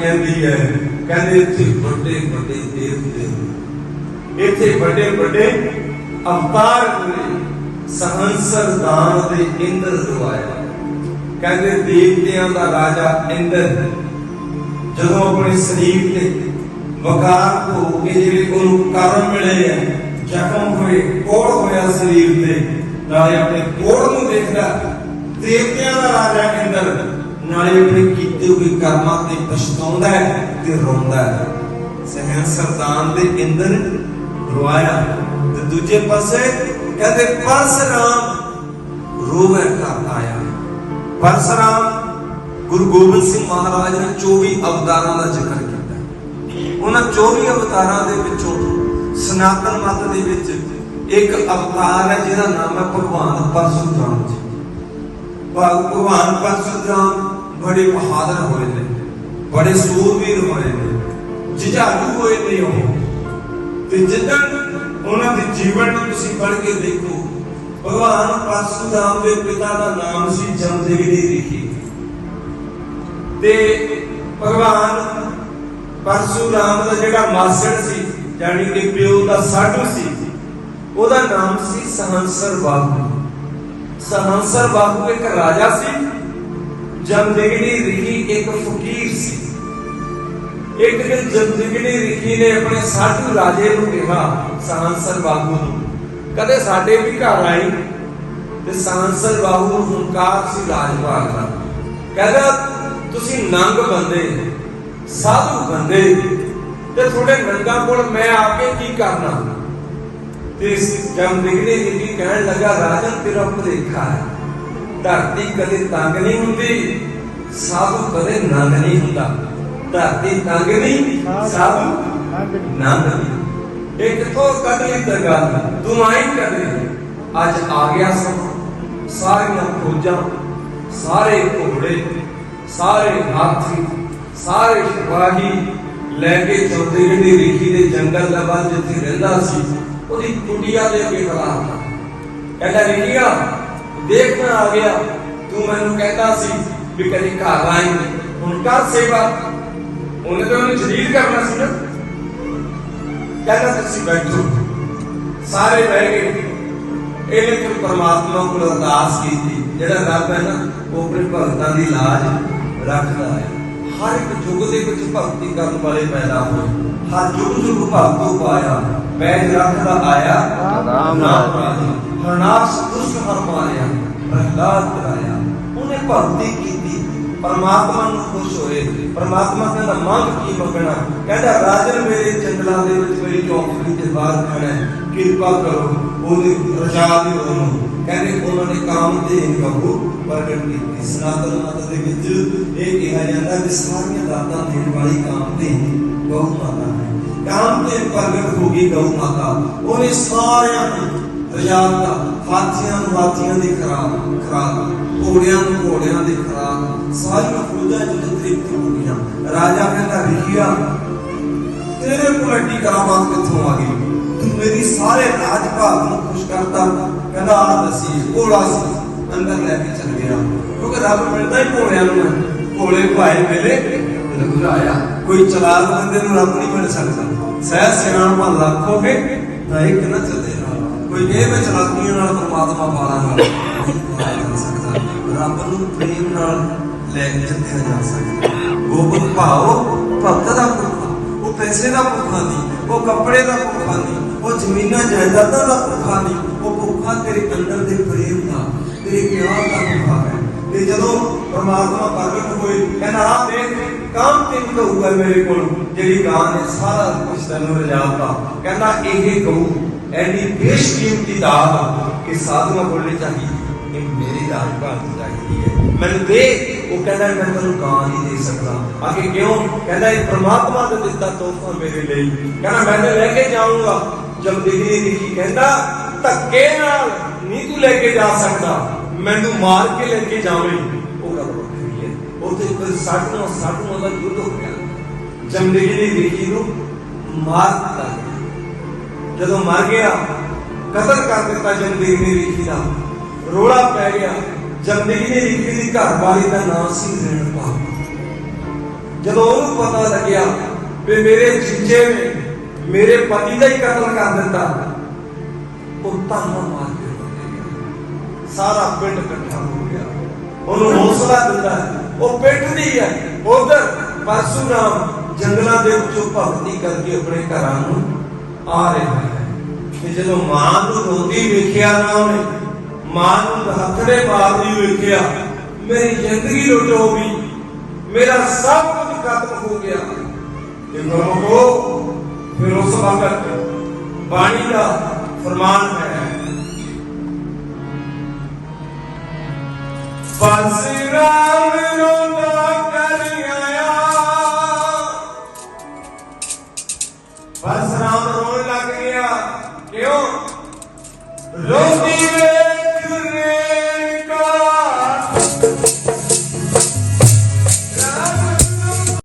ਕਹਿੰਦੀ ਹੈ, ਕਹਿੰਦੇ ਇੱਥੇ ਵੱਡੇ ਵੱਡੇ ਦੇਵਤੇ ਨੇ। ਇੱਥੇ ਵੱਡੇ ਵੱਡੇ ਅਵਤਾਰ ਹੋਏ ਸਹੰਸਰ ਦਾਨ ਦੇ ਇੰਦਰ ਦਵਾਇਆ ਕਹਿੰਦੇ ਦੇਵਤਿਆਂ ਦਾ ਰਾਜਾ ਇੰਦਰ ਜਦੋਂ ਆਪਣੇ ਸਰੀਰ ਤੇ ਵਕਾਰ ਹੋ ਕੇ ਜਿਹੜੇ ਉਹਨੂੰ ਕਰਮ ਮਿਲੇ ਆ ਜ਼ਖਮ ਹੋਏ, ਕੋੜ ਹੋਇਆ ਸਰੀਰ ਤੇ, ਨਾਲੇ ਆਪਣੇ ਕੋੜ ਨੂੰ ਦੇਖਦਾ, ਦੇਵਤਿਆਂ ਦਾ ਰਾਜਾ ਇੰਦਰ ਨਾਲੇ ਆਪਣੇ ਕੀਤੇ ਹੋਏ ਕਰਮਾਂ ਤੇ ਪਛਤਾਉਂਦਾ ਹੈ ਤੇ ਰੋਂਦਾ ਹੈ। ਸਹਿਨ ਸਰਦਾਨ ਦੇ ਇੰਦਰ ਰਵਾਇਆ ਤੇ ਦੂਜੇ ਪਾਸੇ ਕਹਿੰਦੇ, ਪਰਸਰਾਮ ਰੋਵੇ ਘਰ ਆਇਆ ਪਰਸਰਾਮ ਗੁਰੂ ਗੋਬਿੰਦ ਸਿੰਘ ਮਹਾਰਾਜ ਨੇ 24 ਅਵਤਾਰਾਂ ਦਾ ਜ਼ਿਕਰ ਕੀਤਾ ਉਹਨਾਂ 24 ਅਵਤਾਰਾਂ ਦੇ ਵਿੱਚੋਂ ਸਨਾਤਨ ਮਤ ਦੇ ਵਿੱਚ ਇੱਕ ਅਵਤਾਰ ਹੈ ਜਿਹਦਾ ਨਾਮ ਹੈ ਭਗਵਾਨ ਪਰਸ਼ੁਰਾਮ ਜੀ। ਭਗਵਾਨ ਪਰਸ਼ੁਰਾਮ ਬੜੇ ਬਹਾਦਰ ਹੋਏ ਨੇ, ਬੜੇ ਸੂਰਵੀਰ ਹੋਏ ਨੇ ਜਿਜਾਰੂ ਹੋਏ ਨੇ ਉਹ। ਤੇ ਜਿੱਦਾਂ ਉਹਨਾਂ ਦੇ ਜੀਵਨ ਨੂੰ ਤੁਸੀਂ ਪੜ੍ਹ ਕੇ ਦੇਖੋ, ਭਗਵਾਨ ਪਰਸ਼ੁਰਾਮ ਦੇ ਪਿਤਾ ਦਾ ਨਾਮ ਸੀ ਜਮਦਗਨੀ ਰਿਖੀ। ਤੇ ਭਗਵਾਨ ਪਰਸ਼ੁਰਾਮ ਦਾ ਜਿਹੜਾ ਮਾਸੜ ਸੀ, ਯਾਨੀ ਕਿ ਪਿਓ ਦਾ ਸਾਧੂ ਸੀ, ਉਹਦਾ ਨਾਮ ਸੀ ਸਹੰਸਰ ਬਾਹੂ ਸਹੰਸਰ ਬਾਹੂ ਇੱਕ ਰਾਜਾ ਸੀ, ਜਮਦਗਨੀ ਰਿਖੀ ਇੱਕ ਫਕੀਰ ਸੀ। ਇੱਕ ਦਿਨ ਜਮਦਗਨੀ ਰਿਖੀ ਨੇ ਆਪਣੇ ਸਾਧੂ ਰਾਜੇ ਨੂੰ ਕਿਹਾ ਸਹੰਸਰ ਬਾਹੂ ਨੂੰ, ਕਦੇ ਸਾਡੇ ਵੀ ਘਰ ਆਈ? ਤੇ ਸਹੰਸਰ ਬਾਹੂ ਨੂੰ ਹੰਕਾਰ ਸੀ ਰਾਜਭਾਗ ਦਾ। ਕਹਿੰਦਾ, ਤੁਸੀਂ ਨੰਗ ਬੰਦੇ, ਸਾਧੂ ਬੰਦੇ, ਤੇ ਤੁਹਾਡੇ ਨੰਗਾ ਕੋਲ ਮੈਂ ਆ ਕੇ ਕੀ ਕਰਨਾ? ਤੇ ਜਮ ਦਿਖਦੇ ਜੀ ਕਹਿਣ ਲੱਗਾ, ਰਾਜਨ ਤੇਰਾ ਭੁਲੇਖਾ ਹੈ। ਧਰਤੀ ਕਦੇ ਤੰਗ ਨਹੀਂ ਹੁੰਦੀ ਸਾਧੂ ਕਦੇ ਨੰਗ ਨਹੀਂ ਹੁੰਦਾ। ਧਰਤੀ ਤੰਗ ਨਹੀਂ ਸਾਧੂ ਨੰਗ ਨਹੀਂ। ਇਹ ਕਿੱਥੋਂ ਕੱਢ ਲਈ ਤਾਂ ਤੂੰ ਆਈ ਕਦੇ ਅੱਜ ਆ ਗਿਆ ਸਮਾਂ। ਸਾਰੀਆਂ ਖੋਜਾਂ ਸਾਰੇ ਘੋੜੇ, ਸਾਰੇ ਹਾਥੀ, ਸਾਰੇ ਸਿਪਾਹੀ ਲੈ ਕੇ ਚੌਧਰੀ ਦੀ ਰਿਖੀ ਦੇ ਜੰਗਲ ਦਾ ਜਿੱਥੇ ਰਹਿੰਦਾ ਸੀ ਉਹਦੀ ਕੁਟੀਆ ਦੇ ਅੱਗੇ ਖੜਾ ਕਹਿੰਦਾ ਰਿਖੀਆ ਦੇਖ ਮੈਂ ਆ ਗਿਆ? ਤੂੰ ਮੈਨੂੰ ਕਹਿੰਦਾ ਸੀ ਵੀ ਕਦੀ ਘਰ ਆਈ ਹੁਣ ਕਰ ਸੇਵਾ। ਉਹਨੇ ਤਾਂ ਉਹਨੂੰ ਜਲੀਲ ਕਰਨਾ ਸੀ ਨਾ। ਕਹਿੰਦਾ, ਤੁਸੀਂ ਬੈਠੋ। ਸਾਰੇ ਬਹਿ ਗਏ। ਇਹਨੇ ਫਿਰ ਪਰਮਾਤਮਾ ਕੋਲ ਅਰਦਾਸ ਕੀਤੀ। ਜਿਹੜਾ ਰੱਬ ਹੈ ਨਾ, ਉਹ ਆਪਣੇ ਭਗਤਾਂ ਦੀ ਲਾਜ ਰੱਖਦਾ ਹੈ। ਹਰ ਇੱਕ ਯੁੱਗ ਦੇ ਵਿੱਚ ਭਗਤੀ ਕਰਨ ਵਾਲੇ ਪੈਦਾ ਹੋਏ। ਹਰ ਯੁੱਗ ਯੁੱਗ ਭਗਤੋ ਪਾਇਆ ਪੈਜ ਰੱਖਦਾ ਆਇਆ। ਰਾਮ ਨਾਮ ਹਰਨਾਸ ਦੁਸ਼ਟ ਹਰ ਮਾਰਿਆ। ਪ੍ਰਹਲਾਦ ਕਰਾਇਆ। ਉਹਨੇ ਭਗਤੀ ਕੀਤੀ। ਪਰਮਾਤਮਾ ਨੂੰ ਖੁਸ਼ ਹੋਏ। ਪਰਮਾਤਮਾ ਕਹਿੰਦਾ ਮੰਗ ਕੀ ਮੰਗਣਾ? ਕਹਿੰਦਾ ਰਾਜਨ ਮੇਰੇ ਜੰਗਲਾਂ ਦੇ ਵਿੱਚ ਮੇਰੀ ਚੌਕੜੀ ਦੇ ਬਾਹਰ ਖੜਾ ਹੈ ਕਿਰਪਾ ਕਰੋ ਉਹਦੀ ਰਜਾ ਦਿਓ ਉਹਨੂੰ ਕਹਿੰਦੇ ਉਹਨਾਂ ਨੇ ਕਾਮ ਤੇ ਕਹੂ ਪ੍ਰਗਟ ਕੀਤੀ। ਸਨਾਤਨ ਮਤ ਦੇ ਵਿੱਚ ਇਹ ਕਿਹਾ ਜਾਂਦਾ ਕਿ ਸਾਰੀਆਂ ਦਾਤਾਂ ਦੇਣ ਵਾਲੀ ਕਾਮ ਤੇ ਗਊ ਮਾਤਾ ਹੈ ਕਾਮ ਤੇ ਪ੍ਰਗਟ ਹੋ ਗਈ ਗਊ ਮਾਤਾ ਉਹਨੇ ਸਾਰਿਆਂ ਨੂੰ ਰਜਾਤਾ ਹਾਥੀਆਂ ਨੂੰ ਹਾਥੀਆਂ ਦੀ ਖਰਾਬ ਖਰਾਬ ਘੋੜਿਆਂ ਨੂੰ ਘੋੜਿਆਂ ਦੀ ਖਰਾਬ ਸਾਰੀਆਂ ਫੌਜਾਂ ਜਦੋਂ ਤ੍ਰਿਪਤ ਹੋ ਗਈਆਂ ਰਾਜਾ ਕਹਿੰਦਾ ਰਿਖੀਆ ਤੇਰੇ ਕੋਲ ਐਡੀ ਕਰਾਮਾਤ ਕਿੱਥੋਂ ਆ ਗਈ ਤੂੰ ਮੇਰੀ ਸਾਰੇ ਰਾਜ ਭਾਗ ਨੂੰ ਖੁਸ਼ ਕਰਤਾ ਕਹਿੰਦਾ ਆ ਦਸੀ ਘੋੜਾ ਸੀ ਅੰਦਰ ਲੈ ਕੇ ਚਲ ਗਿਆ ਕਿਉਂਕਿ ਰੱਬ ਮਿਲਦਾ ਹੀ ਘੋੜਿਆਂ ਨੂੰ ਹੈ। ਘੋੜੇ ਭਾਏ ਮਿਲੇ ਲਗਾਇਆ ਕੋਈ ਚਲਾਕ ਬੰਦੇ ਨੂੰ ਰੱਬ ਨਹੀਂ ਮਿਲ ਸਕਦਾ। ਸਹਿ ਸਿਆਣਪਾ ਲੱਖ ਹੋਵੇ ਤਾਂ ਇੱਕ ਨਾ ਚੱਲੇ ਨਾਲ। ਕੋਈ ਇਹ ਮੈਂ ਚਲਾਕੀਆਂ ਨਾਲ ਪਰਮਾਤਮਾ ਪਾਲਾਂਗਾ ਨਹੀਂ ਜਾ ਸਕਦਾ। ਰੱਬ ਨੂੰ ਪ੍ਰੇਮ ਨਾਲ ਲੈ ਕੇ ਚੱਲਿਆ ਜਾ ਸਕਦਾ। ਗੋਬਿੰਦ ਭਾਉ ਭਗਤ ਦਾ ਭੁੱਖਾ, ਉਹ ਪੈਸੇ ਦਾ ਭੁੱਖਾ ਨਹੀਂ, ਉਹ ਕੱਪੜੇ ਦਾ ਭੁੱਖਾ ਨਹੀਂ, ਉਹ ਜ਼ਮੀਨਾਂ ਜਾਇਦਾਦਾਂ ਦਾ ਭੁੱਖਾ ਨਹੀਂ, ਉਹ ਭੁੱਖਾ ਤੇਰੇ ਅੰਦਰ ਦੇ ਪ੍ਰੇਮ ਦਾ, ਤੇਰੇ ਪਿਆਰ ਦਾ ਭੁੱਖਾ ਹੈ। ਤੇ ਜਦੋਂ ਪਰਮਾਤਮਾ ਪ੍ਰਗਟ ਹੋਏ, ਕਹਿੰਦਾ ਆ ਦੇਖ ਕੰਮ ਤੇ ਕਹੂਗਾ ਮੇਰੇ ਕੋਲ, ਜਿਹੜੀ ਗਾਂ ਨੇ ਸਾਰਾ ਕੁਝ ਤੈਨੂੰ ਰਜਾਤਾ ਕਹਿੰਦਾ ਇਹ ਕਹੂ ਐਡੀ ਬੇਸ਼ਕੀਮਤੀ ਦਾਤ ਆ ਕਿ ਸਾਧੂਆਂ ਕੋਲ ਨਹੀਂ ਚਾਹੀਦੀ, ਇਹ ਮੇਰੀ ਰਾਜ ਭਾਰਤ ਚਾਹੀਦੀ ਹੈ। ਮੈਨੂੰ ਦੇ, ਉਹ ਕਹਿੰਦਾ ਮੈਂ ਤੈਨੂੰ ਗਾਂ ਨਹੀਂ ਦੇ ਸਕਦਾ। ਆਖੇ ਕਿਉਂ? ਕਹਿੰਦਾ ਇਹ ਪ੍ਰਮਾਤਮਾ ਦਾ ਦਿੱਤਾ ਤੋਹਫਾ ਮੇਰੇ ਲਈ। ਕਹਿੰਦਾ ਮੈਂ ਤੇ ਲੈ ਕੇ ਜਾਊਂਗਾ। ਜਮਦਿਗਰੀ ਲਿਖੀ ਕਹਿੰਦਾ ਧੱਕੇ ਨਾਲ ਨਹੀਂ ਤੂੰ ਲੈ ਕੇ ਜਾ ਸਕਦਾ। ਮੈਨੂੰ ਮਾਰ ਕੇ ਲੈ ਕੇ ਜਾਵੇਂ। ਉਹ ਗੱਲ ਵੱਖਰੀ ਹੈ ਉੱਥੇ ਕੋਈ ਸੱਠ ਨੂੰ ਸੱਠ ਨੂੰ ਦਾ ਯੁੱਧ ਹੋ ਗਿਆ। ਜਮਦਿਗਰੀ ਲਿਖੀ ਨੂੰ ਮਾਰ ਦਿੱਤਾ ਜਦੋਂ ਮਰ ਗਿਆ, ਕਤਲ ਕਰ ਦਿੱਤਾ ਜਮਦਿਗਰੀ ਲਿਖੀ ਦਾ। ਰੋਲਾ ਪੈ ਗਿਆ। ਜਮਦਿਗਰੀ ਲਿਖੀ ਦੀ ਘਰ ਦਾ ਨਾਮ ਸੀ ਰੇਣੂਕਾ ਜਦੋਂ ਉਹਨੂੰ ਪਤਾ ਲੱਗਿਆ ਵੀ ਮੇਰੇ ਜੀਜੇ ਨੇ ਮੇਰੇ ਪਤੀ ਦਾ ਹੀ ਕਤਲ ਕਰ ਦਿੱਤਾ, ਉਹ ਤਾਨਾ ਮਾਰ ਕੇ ਸਾਰਾ ਪਿੰਡ ਇਕੱਠਾ ਹੋ ਗਿਆ। ਉਹਨੂੰ ਹੌਸਲਾ ਦਿੰਦਾ ਹੈ। ਉਹ ਪਿੱਟਦੀ ਹੈ ਉਧਰ ਪਰਸੂਰਾਮ ਜੰਗਲਾਂ ਦੇ ਵਿੱਚੋਂ ਭਗਤੀ ਕਰਕੇ ਆਪਣੇ ਘਰਾਂ ਨੂੰ ਆ ਰਿਹਾ ਹੈ। ਤੇ ਜਦੋਂ ਮਾਂ ਨੂੰ ਰੋਂਦੀ ਵੇਖਿਆ ਨਾ ਉਹਨੇ, ਮਾਂ ਨੂੰ ਹੱਥੜੇ ਮਾਰਦੀ ਵੇਖਿਆ, ਮੇਰੀ ਜ਼ਿੰਦਗੀ ਲੁੱਟ ਹੋ ਗਈ। ਮੇਰਾ ਸਭ ਕੁਝ ਖਤਮ ਹੋ ਗਿਆ। ਤੇ ਗੁਰਮੁਖੋ ਫਿਰ ਉਸ ਵਕਤ ਬਾਣੀ ਦਾ ਫਰਮਾਨ ਹੈ। ਪਰਸਰਾਮ ਨੂੰ